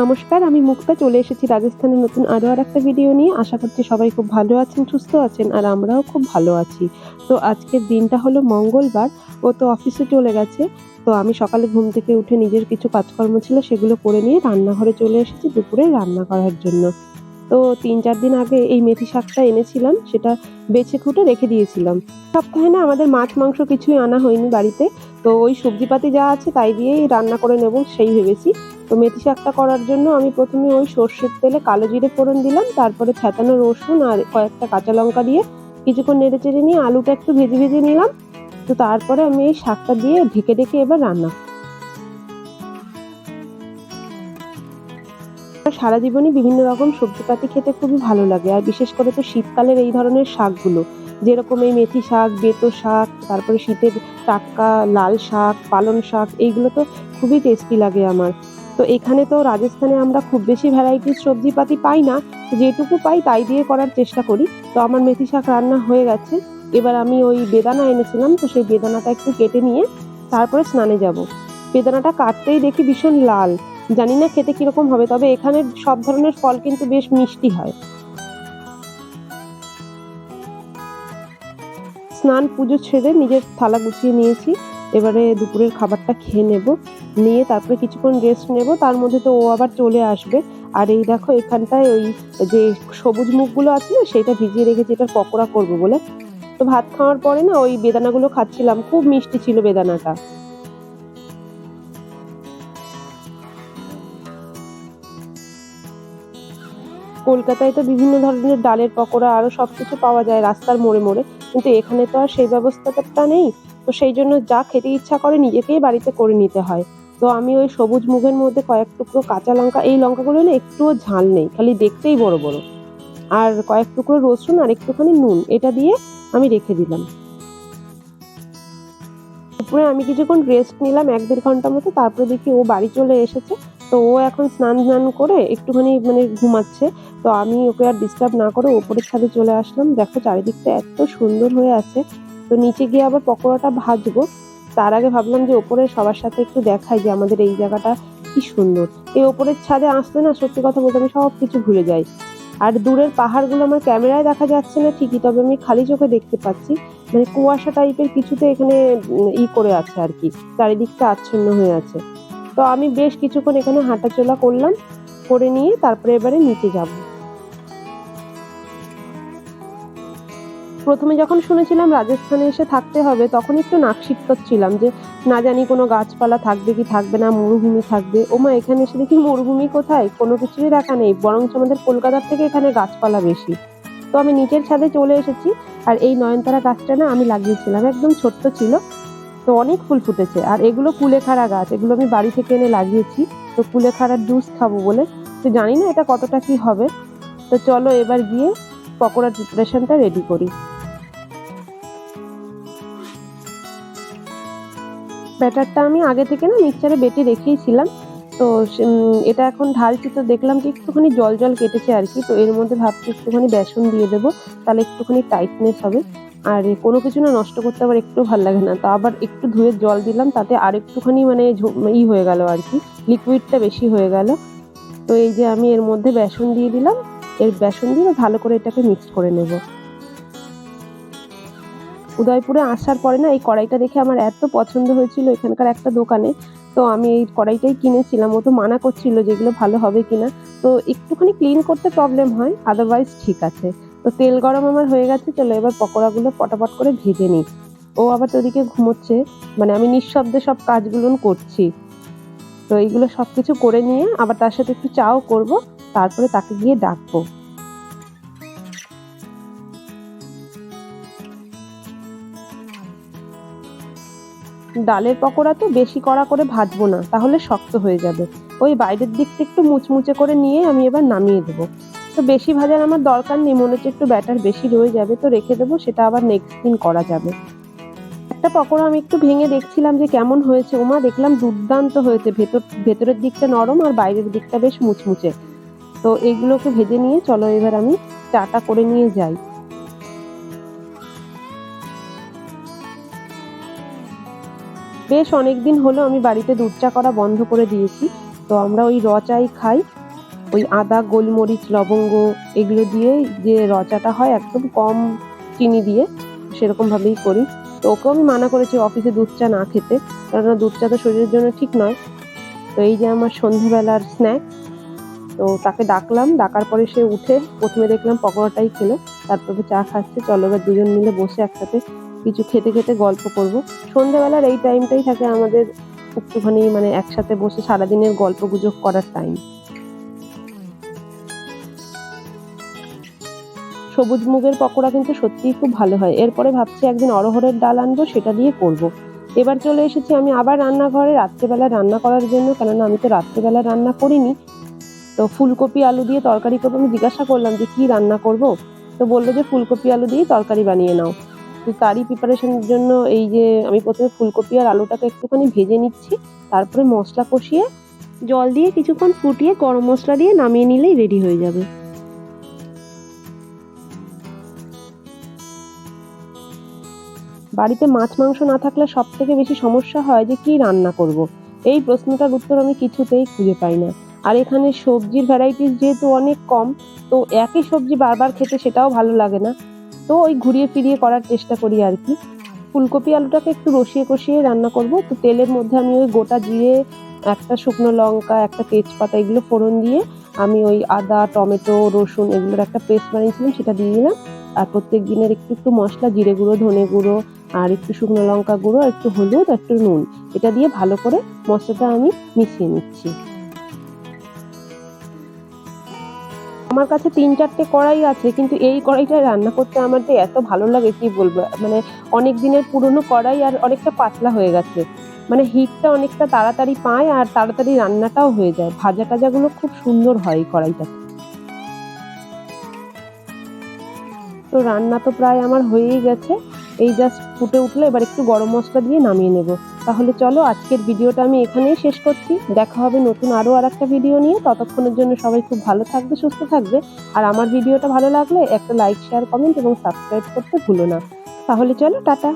নমস্কার, আমি মুক্তা, চলে এসেছি রাজস্থানের নতুন আরও আর একটা ভিডিও নিয়ে। আশা করছি সবাই খুব ভালো আছেন, সুস্থ আছেন, আর আমরাও খুব ভালো আছি। তো আজকের দিনটা হলো মঙ্গলবার, ও তো অফিসে চলে গেছে। তো আমি সকালে ঘুম থেকে উঠে নিজের কিছু কাজকর্ম ছিল সেগুলো করে নিয়ে রান্নাঘরে চলে এসেছি দুপুরে রান্না করার জন্য। তো তিন চার দিন আগে এই মেথি শাকটা এনেছিলাম, সেটা বেছে খুঁটে রেখে দিয়েছিলাম। সপ্তাহে না আমাদের মাছ, মাংস কিছুই আনা হয়নি বাড়িতে, তো ওই সবজিপাতি যা আছে তাই দিয়েই রান্না করে নেব, সেই ভেবেছি। তো মেথি শাকটা করার জন্য আমি প্রথমে ওই সর্ষের তেলে কালো জিরে ফোড়ন দিলাম, তারপরে ফেটানো রসুন আর কয়েকটা কাঁচা লঙ্কা দিয়ে কিছুক্ষণ নেড়ে চেড়ে নিয়ে আলুটা একটু ভেজে ভেজে নিলাম। তো তারপরে আমি এই শাকটা দিয়ে ঢেকে ঢেকে এবার রান্না সারা জীবনই বিভিন্ন রকম সবজিপাতি খেতে খুবই ভালো লাগে। আর বিশেষ করে তো শীতকালের এই ধরনের শাকগুলো, যেরকম এই মেথি শাক, বেতো শাক, তারপরে শীতের টাটকা লাল শাক, পালং শাক, এইগুলো তো খুবই টেস্টি লাগে আমার। তো এখানে তো রাজস্থানে আমরা খুব বেশি ভ্যারাইটির সবজিপাতি পাই না যেটুকু পাই তাই দিয়ে করার চেষ্টা করি। তো আমার মেথি শাক রান্না হয়ে গেছে, এবার আমি ওই বেদানা এনেছিলাম, তো সেই বেদানাটা একটু কেটে নিয়ে তারপরে স্নানে যাব। বেদানাটা কাটতেই দেখি ভীষণ লাল। জানি না খেতে কীরকম হবে, তবে এখানে সব ধরনের ফল কিন্তু বেশ মিষ্টি হয়। স্নান, পুজো ছেড়ে নিজের থালা গুছিয়ে নিয়েছি। এবারে দুপুরের খাবারটা খেয়ে নেব, নিয়ে তারপরে কিছুক্ষণ রেস্ট নেব, তার মধ্যে তো ও আবার চলে আসবে। আর এই দেখো, এখানটায় ওই যে সবুজ মুখগুলো আছে না, সেটা ভিজিয়ে রেখেছি এটার পকোড়া করব বলে। তো ভাত খাওয়ার পরে না, ওই বেদানাগুলো খাচ্ছিলাম, খুব মিষ্টি ছিল বেদানাটা। কলকাতায় তো বিভিন্ন ধরনের ডালের পকোড়া আরও সবকিছু পাওয়া যায় রাস্তার মোড়ে মোড়ে। কিন্তু এখানে তো আর সেই ব্যবস্থাটা নেই। তো সেই জন্য যা খেতে ইচ্ছা করে নিজেকেই বাড়িতে করে নিতে হয়। তো আমি ওই সবুজ মুখের মধ্যে কয়েক টুকরো কাঁচা লঙ্কা, এই লঙ্কাগুলো না একটুও ঝাল নেই, খালি দেখতেই বড় বড়। আর কয়েক টুকরো রসুন আর একটুখানি নুন, এটা দিয়ে আমি রেখে দিলাম। দুপুরে আমি কিছুক্ষণ রেস্ট নিলাম এক দেড় ঘণ্টা মতো, তারপরে দেখি ও বাড়ি চলে এসেছে। তো ও এখন স্নান স্নান করে একটুখানি মানে ঘুমাচ্ছে। তো আমি ওকে আর ডিস্টার্ব না করে ওপরের ছাদে চলে আসলাম। দেখো চারিদিকটা এত সুন্দর হয়ে আছে। তো নিচে গিয়ে আবার পকোড়াটা ভাজবো। তার আগে ভাবলাম যে ওপরে সবার সাথে একটু দেখাই যে আমাদের এই জায়গাটা কি সুন্দর। এই ওপরের ছাদে আসতে না সত্যি কথা বলতে আমি সব কিছু ভুলে যাই। আর দূরের পাহাড়গুলো আমার ক্যামেরায় দেখা যাচ্ছে না ঠিকই, তবে আমি খালি চোখে দেখতে পাচ্ছি। মানে কুয়াশা টাইপের কিছুতে এখানে ই করে আছে আর কি। চারিদিকটা আচ্ছন্ন হয়ে আছে। তো আমি বেশ কিছুক্ষণ এখানে হাঁটাচলা করলাম, করে নিয়ে তারপরে এবারে নিচে যাব। প্রথমে যখন শুনেছিলাম রাজস্থানে এসে থাকতে হবে, তখন একটু নাকশিক্তর ছিলাম যে না জানি কোনো গাছপালা থাকবে কি থাকবে না, মরুভূমি থাকবে। ওমা, এখানে এসে দেখি মরুভূমি কোথায়? কোনো কিছুই দেখা নেই, বরঞ্চ আমাদের কলকাতার থেকে এখানে গাছপালা বেশি। তো আমি নিচের ছাদে চলে এসেছি, আর এই নয়নতারা গাছটা না আমি লাগিয়েছিলাম, একদম ছোট্ট ছিল। তো অনেক ফুল ফুটেছে। আর এগুলো কুলেখাড়া গাছ, এগুলো আমি বাড়ি থেকে এনে লাগিয়েছি। তো কুলেখাড়ার জুস খাব বলে। তো জানি না এটা কতটা কি হবে। তো চলো এবার গিয়ে পকোড়ার প্রিপারেশনটা রেডি করি। ব্যাটারটা আমি আগে থেকে না মিক্সচারে বেটে রেখেইছিলাম। তো এটা এখন ঢালছি তো দেখলাম কি একটুখানি জল জল কেটেছে আর কি। তো এর মধ্যে ভাবছি একটুখানি বেসন দিয়ে দেবো। তাহলে একটুখানি টাইটনেস হবে। আর কোনো কিছু না নষ্ট করতে আবার একটু ভালো লাগে না। তো আবার একটু ধুয়ে জল দিলাম, তাতে আর একটুখানি মানে ই হয়ে গেল আর কি লিকুইডটা বেশি হয়ে গেল। তো এই যে আমি এর মধ্যে বেসন দিয়ে দিলাম, এর বেসন দিয়ে ভালো করে এটাকে মিক্স করে নেব। উদয়পুরে আসার পরে না এই কড়াইটা দেখে আমার এত পছন্দ হয়েছিল এখানকার একটা দোকানে, তো আমি এই কড়াইটাই কিনেছিলাম, ও তো মানা করছিল যেগুলো ভালো হবে কিনা। তো একটুখানি ক্লিন করতে প্রবলেম হয় আদারওয়াইজ ঠিক আছে। তো তেল গরম আমার হয়ে গেছে, চলো এবার পকোড়াগুলো পটাপট করে ভেজে নিই। ও আবার তো ওদিকে ঘুমোচ্ছে মানে আমি নিঃশব্দে সব কাজগুলো করছি। তো এইগুলো সব কিছু করে নিয়ে আবার তার সাথে একটু চাও করব, তারপরে তাকে গিয়ে ডাকবো। ডালের পকোড়া তো বেশি কড়া করে ভাজবো না, তাহলে শক্ত হয়ে যাবে। ওই বাইরের দিকটা একটু মুচমুচে করে নিয়ে আমি এবার নামিয়ে দেবো। তো বেশি ভাজার আমার দরকার নেই, মনে হচ্ছে একটু ব্যাটার বেশি রয়ে যাবে, তো রেখে দেবো, সেটা আবার নেক্সট দিন করা যাবে। একটা পকোড়া আমি একটু ভেঙে দেখছিলাম যে কেমন হয়েছে, ওমা দেখলাম দুর্দান্ত হয়েছে, ভেতর, ভেতরের দিকটা নরম আর বাইরের দিকটা বেশ মুচমুচে। তো এইগুলোকে ভেজে নিয়ে চলো এবার আমি চাটা করে নিয়ে যাই। বেশ অনেকদিন হলো আমি বাড়িতে দুধ চা করা বন্ধ করে দিয়েছি, তো আমরা ওই রচাই খাই। ওই আদা, গোলমরিচ, লবঙ্গ এগুলো দিয়ে যে রচাটা হয় একদম কম চিনি দিয়ে সেরকম ভাবেই করি। তো ওকেও আমি মানা করেছি অফিসে দুধ চা না খেতে, কেননা দুধ চা তো শরীরের জন্য ঠিক নয়। তো এই যে আমার সন্ধেবেলার স্ন্যাক তো তাকে ডাকলাম, ডাকার পরে সে উঠে প্রথমে দেখলাম পকোড়াটাই খেলো, তারপরে চা খাচ্ছে। চলো এবার দুজন মিলে বসে একসাথে কিছু খেতে খেতে গল্প করব। সন্ধেবেলার এই টাইমটাই থাকে আমাদের একটুখানি মানে একসাথে বসে সারাদিনের গল্প গুজব করার টাইম সবুজ মুগের পকোড়া কিন্তু সত্যিই খুব ভালো হয়। এরপরে ভাবছি একদিন অরহরের ডাল আনব, সেটা দিয়ে করব। এবার চলে এসেছি আমি আবার রান্নাঘরে, রাত্রেবেলা রান্না করার জন্য, কেননা আমি তো রাত্রেবেলা রান্না করিনি। তো ফুলকপি, আলু দিয়ে তরকারি করব। আমি জিজ্ঞাসা করলাম যে কি রান্না করব? তো বলল যে ফুলকপি, আলু দিয়ে তরকারি বানিয়ে নাও। তো তারই প্রিপারেশনের জন্য এই যে আমি প্রথমে ফুলকপি আর আলুটাকে একটুখানি ভেজে নিচ্ছি। তারপরে মশলা কষিয়ে জল দিয়ে কিছুক্ষণ ফুটিয়ে গরম মশলা দিয়ে নামিয়ে নিলেই রেডি হয়ে যাবে। বাড়িতে মাছ, মাংস না থাকলে সব থেকে বেশি সমস্যা হয় যে কি রান্না করব। এই প্রশ্নটার উত্তর আমি কিছুতেই খুঁজে পাই না। আর এখানে সবজির ভ্যারাইটিস যেহেতু অনেক কম, তো একই সবজি বারবার খেতে সেটাও ভালো লাগে না। তো ওই ঘুরিয়ে ফিরিয়ে করার চেষ্টা করি আর কি। ফুলকপি আলুটাকে একটু রসিয়ে কষিয়ে রান্না করব। তো তেলের মধ্যে আমি ওই গোটা জিরে, একটা শুকনো লঙ্কা, একটা তেজপাতা এগুলো ফোড়ন দিয়ে আমি ওই আদা, টমেটো, রসুন এগুলোর একটা পেস্ট বানিয়েছিলাম, সেটা দিয়ে দিলাম। আর প্রত্যেক দিনের একটু একটু মশলা, জিরে গুঁড়ো, ধনে গুঁড়ো আর একটু শুকনো লঙ্কা গুঁড়ো একটু হলুদ একটু নুন। এটা দিয়ে ভালো করে মশলাটা আমি মিশিয়ে নিচ্ছি। আমার কাছে তিন চারটে কড়াই আছে, কিন্তু এই কড়াইটা রান্না করতে আমার যে এত ভালো লাগে, কি বলব? মানে অনেক দিনের পুরনো কড়াই আর অনেকটা পাতলা হয়ে গেছে। মানে হিটটা অনেকটা তাড়াতাড়ি পায় আর তাড়াতাড়ি রান্নাটাও হয়ে যায়। ভাজা টাজাগুলো খুব সুন্দর হয় এই কড়াইটাতে তো রান্না তো প্রায় আমার হয়েই গেছে। এই জাস্ট ফুটে উঠল, এবার একটু গরম মশলা দিয়ে নামিয়ে নেব। তাহলে চলো, আজকের ভিডিওটা আমি এখানেই শেষ করছি। দেখা হবে নতুন আরও আর একটা ভিডিও নিয়ে। ততক্ষণের জন্য সবাই খুব ভালো থাকবে, সুস্থ থাকবে। আর আমার ভিডিওটা ভালো লাগলে একটা লাইক শেয়ার কমেন্ট এবং সাবস্ক্রাইব করতে ভুলো না। তাহলে চলো, টাটা।